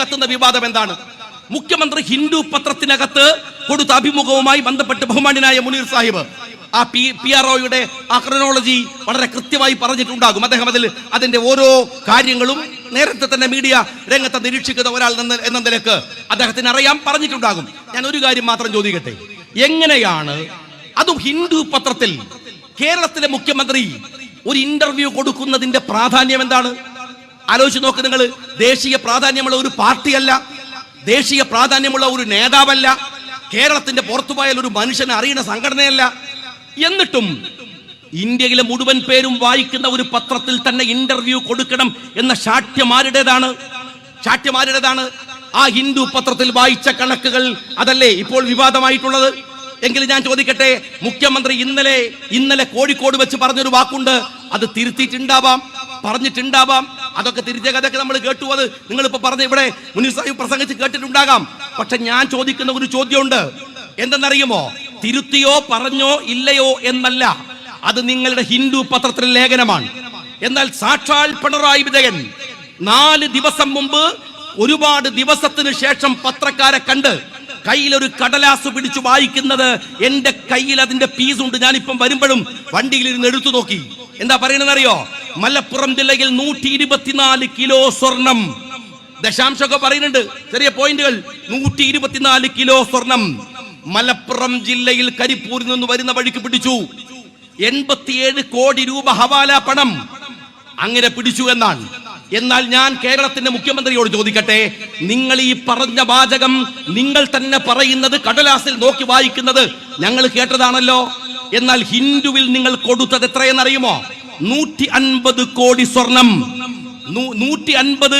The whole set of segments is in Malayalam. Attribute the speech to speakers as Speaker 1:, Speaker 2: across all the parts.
Speaker 1: കത്തുന്ന വിവാദം എന്താണ്? മുഖ്യമന്ത്രി ഹിന്ദു പത്രത്തിനകത്ത് കൊടുത്ത അഭിമുഖവുമായി ബന്ധപ്പെട്ട് ബഹുമാന്യനായ മുനീർ സാഹിബ്. ആ പി പി ആർ ഒയുടെ ആ വളരെ കൃത്യമായി പറഞ്ഞിട്ടുണ്ടാകും. അദ്ദേഹം അതിൽ അതിന്റെ ഓരോ കാര്യങ്ങളും നേരത്തെ തന്നെ മീഡിയ രംഗത്തെ നിരീക്ഷിക്കുന്ന ഒരാൾ എന്ന നിലയ്ക്ക് അദ്ദേഹത്തിന് അറിയാം പറഞ്ഞിട്ടുണ്ടാകും. ഞാൻ ഒരു കാര്യം മാത്രം ചോദിക്കട്ടെ? എങ്ങനെയാണ് അതും ഹിന്ദു പത്രത്തിൽ കേരളത്തിലെ മുഖ്യമന്ത്രി ഒരു ഇന്റർവ്യൂ കൊടുക്കുന്നതിന്റെ പ്രാധാന്യം എന്താണ്? ആലോചിച്ച് നോക്ക് നിങ്ങൾ ദേശീയ പ്രാധാന്യമുള്ള ഒരു പാർട്ടിയല്ല. ദേശീയ പ്രാധാന്യമുള്ള ഒരു നേതാവല്ല. കേരളത്തിന്റെ പുറത്തുപോയാൽ ഒരു മനുഷ്യനെ അറിയുന്ന സംഘടനയല്ല. എന്നിട്ടും ഇന്ത്യയിലെ മുഴുവൻ പേരും വായിക്കുന്ന ഒരു പത്രത്തിൽ തന്നെ ഇന്റർവ്യൂ കൊടുക്കണം എന്ന ശാഠ്യമാരുടേതാണ്. ശാഠ്യമാരുടേതാണ്. ആ ഹിന്ദു പത്രത്തിൽ വായിച്ച കണക്കുകൾ അതല്ലേ ഇപ്പോൾ വിവാദമായിട്ടുള്ളത്? എങ്കിൽ ഞാൻ ചോദിക്കട്ടെ മുഖ്യമന്ത്രി ഇന്നലെ ഇന്നലെ കോഴിക്കോട് വെച്ച് പറഞ്ഞൊരു വാക്കുണ്ട്. അത് തിരുത്തിയിട്ടുണ്ടാവാം പറഞ്ഞിട്ടുണ്ടാവാം. അതൊക്കെ തിരിച്ച കഥയൊക്കെ നമ്മൾ കേട്ടു. അത് നിങ്ങളിപ്പോ പറഞ്ഞ ഇവിടെ മുനീർ സാഹിബ് പ്രസംഗിച്ച് കേട്ടിട്ടുണ്ടാകാം. പക്ഷെ ഞാൻ ചോദിക്കുന്ന ഒരു ചോദ്യമുണ്ട്. എന്തെന്നറിയുമോ? തിരുത്തിയോ പറഞ്ഞോ ഇല്ലയോ എന്നല്ല. അത് നിങ്ങളുടെ ഹിന്ദു പത്രത്തിലെ ലേഖനമാണ്. എന്നാൽ സാക്ഷാൽ പിണറായി വിജയൻ നാല് ദിവസം മുമ്പ് ഒരുപാട് ദിവസത്തിന് ശേഷം പത്രക്കാരെ കണ്ട് കയ്യിൽ ഒരു കടലാസ് പിടിച്ചു വായിക്കുന്നത് എന്റെ കയ്യിൽ അതിന്റെ പീസ് ഉണ്ട്. ഞാനിപ്പം വരുമ്പോഴും വണ്ടിയിൽ ഇരുന്ന് എടുത്തു നോക്കി. എന്താ പറയണെന്നറിയോ മലപ്പുറം ജില്ലയിൽ നൂറ്റി ഇരുപത്തിനാല് കിലോ സ്വർണം. ദശാംശമൊക്കെ പറയുന്നുണ്ട്. ചെറിയ പോയിന്റുകൾ. നൂറ്റി ഇരുപത്തിനാല് കിലോ സ്വർണം. മലപ്പുറം ജില്ലയിൽ കരിപ്പൂരിൽ നിന്ന് വരുന്ന വഴിക്ക് പിടിച്ചു. എൺപത്തിയേഴ് കോടി രൂപ ഹവാല പണം അങ്ങനെ പിടിച്ചു എന്നാണ്. എന്നാൽ ഞാൻ കേരളത്തിന്റെ മുഖ്യമന്ത്രിയോട് ചോദിക്കട്ടെ? നിങ്ങൾ ഈ പറഞ്ഞ വാചകം നിങ്ങൾ തന്നെ പറയുന്നത് കടലാസിൽ നോക്കി വായിക്കുന്നത് ഞങ്ങൾ കേട്ടതാണല്ലോ. എന്നാൽ ഹിന്ദുവിൽ നിങ്ങൾ കൊടുത്തത് എത്രയെന്നറിയുമോ? നൂറ്റി അൻപത് കോടി സ്വർണം. നൂറ്റി അൻപത്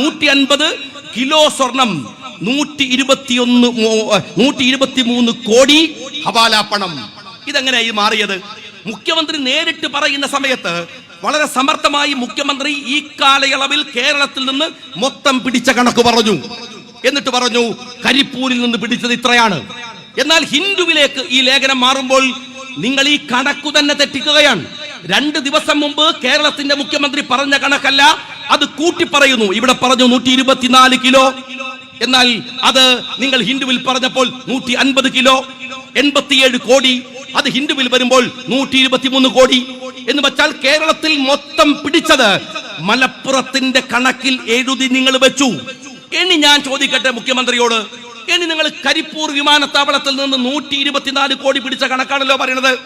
Speaker 1: നൂറ്റി അൻപത് കിലോ സ്വർണം. നൂറ്റി ഇരുപത്തിയൊന്ന് നൂറ്റി ഇരുപത്തി മൂന്ന് കോടി ഹവാല പണം. ഇതെങ്ങനെയായി മാറിയത്? മുഖ്യമന്ത്രി നേരിട്ട് പറയുന്ന സമയത്ത് വളരെ സമർത്ഥമായി മുഖ്യമന്ത്രി ഈ കാലയളവിൽ കേരളത്തിൽ നിന്ന് മൊത്തം പിടിച്ച കണക്ക് പറഞ്ഞു. എന്നിട്ട് പറഞ്ഞു കരിപ്പൂരിൽ നിന്ന് പിടിച്ചത് ഇത്രയാണ്. എന്നാൽ ഹിന്ദുവിലേക്ക് ഈ ലേഖനം മാറുമ്പോൾ നിങ്ങൾ ഈ കണക്കു തന്നെ തെറ്റിക്കുകയാണ്. രണ്ട് ദിവസം മുമ്പ് കേരളത്തിന്റെ മുഖ്യമന്ത്രി പറഞ്ഞ കണക്കല്ല അത് കൂട്ടി പറയുന്നു. ഇവിടെ പറഞ്ഞു നൂറ്റി ഇരുപത്തിനാല് കിലോ. എന്നാൽ അത് നിങ്ങൾ ഹിന്ദുവിൽ പറഞ്ഞപ്പോൾ നൂറ്റി അൻപത് കിലോ. എൺപത്തിയേഴ് കോടി. അത് ഹിന്ദുവിൽ വരുമ്പോൾ നൂറ്റി ഇരുപത്തിമൂന്ന് കോടി. എന്ന് വെച്ചാൽ കേരളത്തിൽ മൊത്തം പിടിച്ചത് മലപ്പുറത്തിന്റെ കണക്കിൽ എഴുതി നിങ്ങൾ വെച്ചു. ഇനി ഞാൻ ചോദിക്കട്ടെ മുഖ്യമന്ത്രിയോട്. ഇനി നിങ്ങൾ കരിപ്പൂർ വിമാനത്താവളത്തിൽ നിന്ന് നൂറ്റി ഇരുപത്തിനാല് കോടി പിടിച്ച കണക്കാണല്ലോ പറയുന്നത്.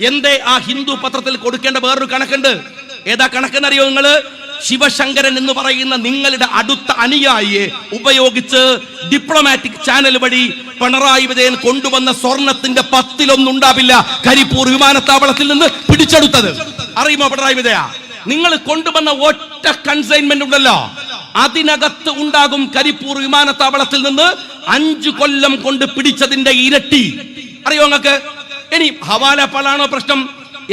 Speaker 1: എന്തേ ആ ഹിന്ദു പത്രത്തിൽ കൊടുക്കേണ്ട വേറൊരു കണക്കുണ്ട്? ഏതാ കണക്കെന്നറിയോ നിങ്ങൾ? ശിവശങ്കരൻ എന്ന് പറയുന്ന നിങ്ങളുടെ അടുത്ത അനുയായിയെ ഉപയോഗിച്ച് ഡിപ്ലോമാറ്റിക് ചാനൽ വഴി പിണറായി വിജയൻ കൊണ്ടുവന്ന സ്വർണത്തിന്റെ പത്തിലൊന്നുണ്ടാവില്ല കരിപ്പൂർ വിമാനത്താവളത്തിൽ നിന്ന് പിടിച്ചെടുത്തത്. അറിയുമോ പിണറായി വിജയ? നിങ്ങൾ കൊണ്ടുവന്ന ഒറ്റ കൺസൈൻമെന്റ് ഉണ്ടല്ലോ. അതിനകത്ത് ഉണ്ടാകും കരിപ്പൂർ വിമാനത്താവളത്തിൽ നിന്ന് അഞ്ചു കൊല്ലം കൊണ്ട് പിടിച്ചതിന്റെ ഇരട്ടി. അറിയോ നിങ്ങൾക്ക്? ഇനി ഹവാല പാലാണോ പ്രശ്നം?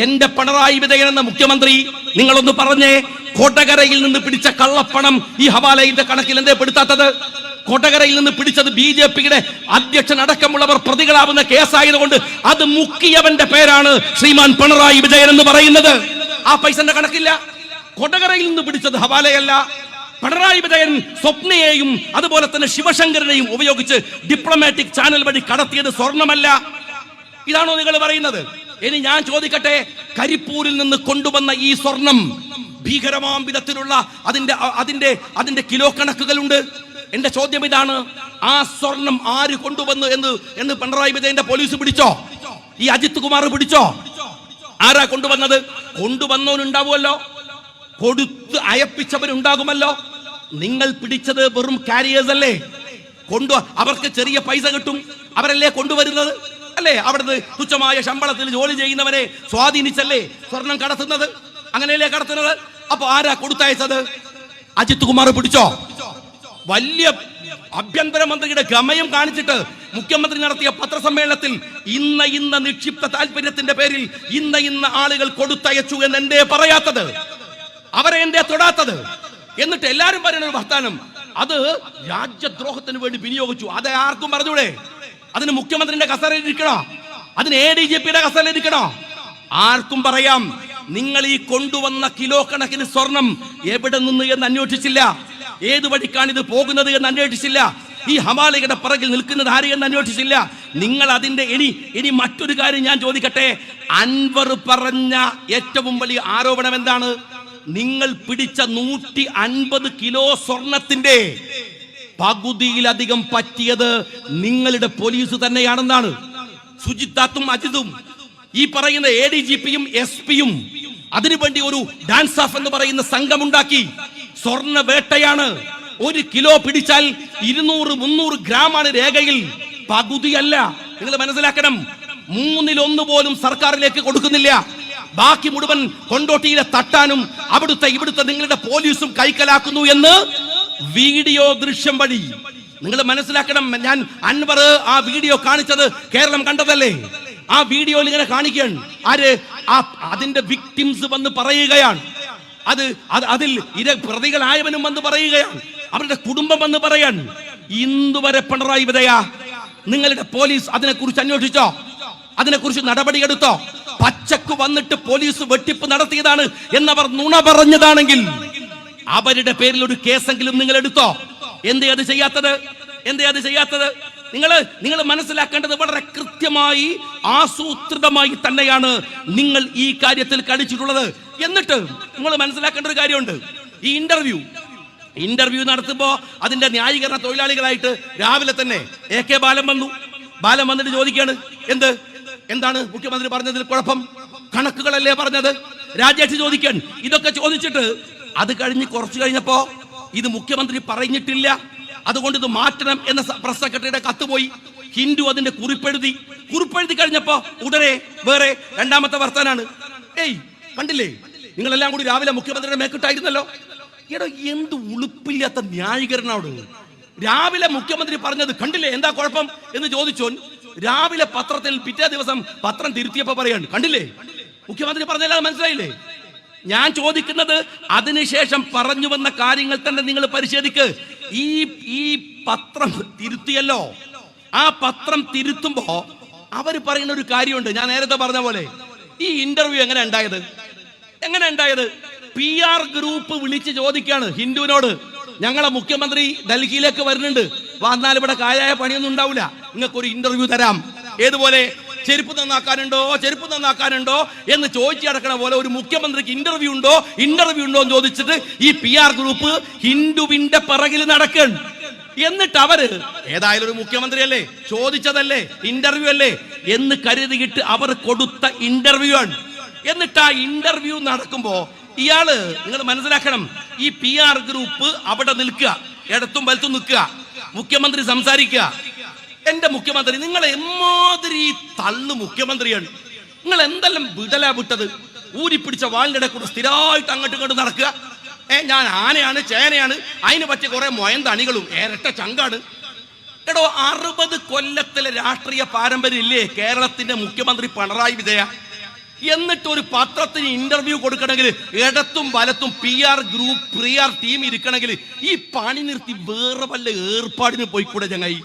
Speaker 1: എന്റെ പിണറായി വിജയൻ എന്ന മുഖ്യമന്ത്രി നിങ്ങളൊന്ന് പറഞ്ഞേ കോട്ടകരയിൽ നിന്ന് പിടിച്ച കള്ളപ്പണം ഈ ഹവാലയുടെ കണക്കിൽ എന്തേ പെടുത്താത്തത്? കോട്ടകരയിൽ നിന്ന് പിടിച്ചത് ബി ജെ പിയുടെ അധ്യക്ഷൻ അടക്കമുള്ളവർ പ്രതികളാവുന്ന കേസായതുകൊണ്ട് അത് മുക്കിയവന്റെ പേരാണ് ശ്രീമാൻ പിണറായി വിജയൻ എന്ന് പറയുന്നത്. ആ പൈസന്റെ കണക്കില്ല. കൊടകരയിൽ നിന്ന് പിടിച്ചത് ഹവാലയല്ല. പിണറായി വിജയൻ സ്വപ്നയെയും അതുപോലെ തന്നെ ശിവശങ്കരനെയും ഉപയോഗിച്ച് ഡിപ്ലോമാറ്റിക് ചാനൽ വഴി കടത്തിയത് സ്വർണമല്ല. ഇതാണോ നിങ്ങൾ പറയുന്നത്? ഇനി ഞാൻ ചോദിക്കട്ടെ കരിപ്പൂരിൽ നിന്ന് കൊണ്ടുവന്ന ഈ സ്വർണം ഭീകരമാം വിധത്തിലുള്ള അതിന്റെ അതിന്റെ അതിന്റെ കിലോ കണക്കുകളുണ്ട്. എന്റെ ചോദ്യം ഇതാണ് ആ സ്വർണം ആര് കൊണ്ടുവന്നു എന്ന് എന്ന് പിണറായി വിജയന്റെ പോലീസ് പിടിച്ചോ? ഈ അജിത് കുമാർ പിടിച്ചോ? ആരാ കൊണ്ടുവന്നത്? കൊണ്ടുവന്നവനുണ്ടാവുമല്ലോ. കൊടുത്ത് അയപ്പിച്ചവരുണ്ടാകുമല്ലോ നിങ്ങൾ പിടിച്ചത് വെറും കാരിയേഴ്സ് അല്ലേ? കൊണ്ടു അവർക്ക് ചെറിയ പൈസ കിട്ടും. അവരല്ലേ കൊണ്ടുവരുന്നത്? അല്ലേ? അവിടുന്ന് തുച്ഛമായ ശമ്പളത്തിൽ ജോലി ചെയ്യുന്നവരെ സ്വാധീനിച്ചല്ലേ? സ്വർണം കടത്തുന്നത്? അങ്ങനെയല്ലേ കടത്തുന്നത്? അപ്പൊ ആരാ കൊടുത്തയച്ചത്? അജിത് കുമാർ പിടിച്ചോ? വലിയ ആഭ്യന്തരമന്ത്രിയുടെ ഗമയം കാണിച്ചിട്ട് മുഖ്യമന്ത്രി നടത്തിയ പത്രസമ്മേളനത്തിൽ ഇന്ന ഇന്ന നിക്ഷിപ്ത താല്പര്യത്തിന്റെ പേരിൽ ഇന്ന ഇന്ന ആളുകൾ കൊടുത്തയച്ചു എന്ന് എന്റെ പറയാത്തത്? അവരെ എന്റെ തൊടാത്തത്? എന്നിട്ട് എല്ലാരും പറയുന്ന ഒരു വർത്താനം. അത് രാജ്യദ്രോഹത്തിന് വേണ്ടി വിനിയോഗിച്ചു. അതെ ആർക്കും പറഞ്ഞൂടെ അതിന് മുഖ്യമന്ത്രിന്റെ കസേരയിൽ ഇരിക്കണോ? അതിന് എ ഡി ജി പിയുടെ കസേരയിൽ ഇരിക്കണോ? ആർക്കും പറയാം നിങ്ങൾ ഈ കൊണ്ടുവന്ന കിലോ കണക്കിന് സ്വർണം എവിടെ നിന്ന് എന്ന് അന്വേഷിച്ചില്ല. ഏത് വഴിക്കാണ് ഇത് പോകുന്നത് എന്ന് അന്വേഷിച്ചില്ല. ഈ ഹമാലയുടെ പിറകിൽ നിൽക്കുന്നത് ആര് എന്ന് അന്വേഷിച്ചില്ല. നിങ്ങൾ അതിന്റെ ഇനി ഇനി മറ്റൊരു കാര്യം ഞാൻ ചോദിക്കട്ടെ. അൻവർ പറഞ്ഞ ഏറ്റവും വലിയ ആരോപണം എന്താണ്? നിങ്ങൾ പിടിച്ച നൂറ്റി അൻപത് കിലോ സ്വർണത്തിന്റെ പകുതിയിലധികം പറ്റിയത് നിങ്ങളുടെ പോലീസ് തന്നെയാണെന്നാണ്. സുജിത്താത്തും അജിതും ഈ പറയുന്ന എ ഡി ജി പിയും എസ് പിയും അതിനുവേണ്ടി ഒരു ഡാൻസ് ഓഫ് എന്ന് പറയുന്ന സംഘമുണ്ടാക്കി. സ്വർണ വേട്ടയാണ്. ഒരു കിലോ പിടിച്ചാൽ ഇരുന്നൂറ് മുന്നൂറ് ഗ്രാമാണ് രേഖയിൽ. പകുതിയല്ല. നിങ്ങൾ മനസ്സിലാക്കണം. മൂന്നിലൊന്ന് പോലും സർക്കാരിലേക്ക് കൊടുക്കുന്നില്ല. ബാക്കി മുഴുവൻ കൊണ്ടോട്ടിയിലെ തട്ടാനും അവിടുത്തെ ഇവിടുത്തെ നിങ്ങളുടെ പോലീസും കൈക്കലാക്കുന്നു എന്ന് വീഡിയോ ദൃശ്യം വഴി. നിങ്ങൾ മനസ്സിലാക്കണം ഞാൻ അൻവർ ആ വീഡിയോ കാണിച്ചത് കേരളം കണ്ടതല്ലേ? ആ വീഡിയോയിൽ ഇങ്ങനെ കാണിക്കുകയാണ്. ആര്? ആ അതിന്റെ വിക്ടിംസ് വന്ന് പറയുകയാണ്. അത് അത് അതിൽ ഇര പ്രതികളായവനും വന്ന് പറയുകയാണ്. അവരുടെ കുടുംബം വന്ന് പറയാൻ ഇന്ദുവരെ പിണറായി വിതയാ നിങ്ങളുടെ പോലീസ് അതിനെക്കുറിച്ച് അന്വേഷിച്ചോ? അതിനെക്കുറിച്ച് നടപടിയെടുത്തോ പച്ചക്ക് വന്നിട്ട് പോലീസ് വെട്ടിപ്പ് നടത്തിയതാണ് എന്നവർ നുണ പറഞ്ഞതാണെങ്കിൽ അവരുടെ പേരിൽ ഒരു കേസെങ്കിലും നിങ്ങൾ എടുത്തോ? എന്തേ അത് ചെയ്യാത്തത്? എന്തേ അത് ചെയ്യാത്തത്? നിങ്ങൾ നിങ്ങൾ മനസ്സിലാക്കേണ്ടത് വളരെ കൃത്യമായി ആസൂത്രിതമായി തന്നെയാണ് നിങ്ങൾ ഈ കാര്യത്തിൽ കടിച്ചിട്ടുള്ളത്. എന്നിട്ട് നിങ്ങൾ മനസ്സിലാക്കേണ്ട ഒരു കാര്യമുണ്ട്. ഈ ഇന്റർവ്യൂ ഇന്റർവ്യൂ നടത്തുമ്പോ അതിന്റെ ന്യായീകരണ തൊഴിലാളികളായിട്ട് രാവിലെ തന്നെ എ കെ ബാലൻ വന്നു. ബാലൻ വന്നിട്ട് ചോദിക്കുകയാണ് എന്ത്? എന്താണ് മുഖ്യമന്ത്രി പറഞ്ഞതിൽ കുഴപ്പം? കണക്കുകളല്ലേ പറഞ്ഞത്? രാജേഷ് ചോദിക്കാൻ ഇതൊക്കെ ചോദിച്ചിട്ട് അത് കഴിഞ്ഞ് കുറച്ചു കഴിഞ്ഞപ്പോ ഇത് മുഖ്യമന്ത്രി പറഞ്ഞിട്ടില്ല. അതുകൊണ്ട് ഇത് മാറ്റണം എന്ന പ്രസ് സെക്രട്ടറിയുടെ കത്ത് പോയി. ഹിന്ദു അതിന്റെ കുറിപ്പെഴുതി. കുറിപ്പെഴുതി കഴിഞ്ഞപ്പോ ഉടനെ വേറെ രണ്ടാമത്തെ വർത്താനാണ്. ഏയ് കണ്ടില്ലേ? നിങ്ങളെല്ലാം കൂടി രാവിലെ മുഖ്യമന്ത്രിയുടെ മേക്കിട്ടായിരുന്നല്ലോ. എടോ എന്ത് ഉളുപ്പില്ലാത്ത ന്യായീകരണോട് രാവിലെ മുഖ്യമന്ത്രി പറഞ്ഞത് കണ്ടില്ലേ? എന്താ കുഴപ്പം എന്ന് ചോദിച്ചോൻ രാവിലെ പത്രത്തിൽ പിറ്റേ ദിവസം പത്രം തിരുത്തിയപ്പോ പറയാണ്. കണ്ടില്ലേ? മുഖ്യമന്ത്രി പറഞ്ഞല്ലാതെ മനസ്സിലായില്ലേ? ഞാൻ ചോദിക്കുന്നത് അതിനുശേഷം പറഞ്ഞു വന്ന കാര്യങ്ങൾ തന്നെ നിങ്ങൾ പരിശോധിക്ക്. ഈ ഈ പത്രം തിരുത്തിയല്ലോ. ആ പത്രം തിരുത്തുമ്പോ അവർ പറയുന്ന ഒരു കാര്യമുണ്ട്. ഞാൻ നേരത്തെ പറഞ്ഞ പോലെ ഈ ഇന്റർവ്യൂ എങ്ങനെ ഉണ്ടായത്? എങ്ങനെ ഉണ്ടായത്? പി ആർ ഗ്രൂപ്പ് വിളിച്ച് ചോദിക്കാണ് ഹിന്ദുവിനോട്. ഞങ്ങളെ മുഖ്യമന്ത്രി ഡൽഹിയിലേക്ക് വരുന്നുണ്ട്. വന്നാൽ ഇവിടെ കായായ പണിയൊന്നും ഉണ്ടാവില്ല. നിങ്ങൾക്ക് ഒരു ഇന്റർവ്യൂ തരാം. ഏതുപോലെ ചെരുപ്പ് നന്നാക്കാനുണ്ടോ? ചെരുപ്പ് നന്നാക്കാനുണ്ടോ? എന്ന് ചോദിച്ചു കിടക്കണ പോലെ ഒരു മുഖ്യമന്ത്രിക്ക് ഇന്റർവ്യൂ ഉണ്ടോ? ഇന്റർവ്യൂ ഉണ്ടോ എന്ന് ചോദിച്ചിട്ട് ഈ പി ആർ ഗ്രൂപ്പ് ഹിന്ദുവിന്റെ പിറകിൽ നടക്കൺ എന്നിട്ട് അവർ ഏതായാലും ഒരു മുഖ്യമന്ത്രി അല്ലേ ചോദിച്ചതല്ലേ? ഇന്റർവ്യൂ അല്ലേ? എന്ന് കരുതിയിട്ട് അവർ കൊടുത്ത ഇന്റർവ്യൂ ആണ്. എന്നിട്ട് ആ ഇന്റർവ്യൂ നടക്കുമ്പോ ഇയാൾ നിങ്ങൾ മനസ്സിലാക്കണം ഈ പി ആർ ഗ്രൂപ്പ് അവിടെ നിൽക്കുക ഇടത്തും വലത്തും നിൽക്കുക മുഖ്യമന്ത്രി സംസാരിക്കുക. എന്റെ മുഖ്യമന്ത്രി നിങ്ങൾ എമ്മാതിരി തള്ളു മുഖ്യമന്ത്രിയാണ്. നിങ്ങൾ എന്തെല്ലാം വിടലാ വിട്ടത്? ഊരിപ്പിടിച്ച വാലിന്റെ കൂടെ സ്ഥിരമായിട്ട് അങ്ങോട്ടും ഇങ്ങോട്ടും നടക്കുക. ഏ ഞാൻ ആനയാണ് ചേനയാണ്. അതിന് പറ്റിയ കുറെ മൊയന്തണികളും ഏരട്ട ചങ്കാണ്. എടോ അറുപത് കൊല്ലത്തിലെ രാഷ്ട്രീയ പാരമ്പര്യം ഇല്ലേ കേരളത്തിന്റെ മുഖ്യമന്ത്രി പിണറായി വിജയ. എന്നിട്ട് ഒരു പത്രത്തിന് ഇന്റർവ്യൂ കൊടുക്കണമെങ്കിൽ ഇടത്തും വലത്തും P R group P R team ഇരിക്കണമെങ്കിൽ ഈ പണി നിർത്തി വേറെ വല്ല ഏർപ്പാടിന് പോയിക്കൂടെ ചങ്ങായി?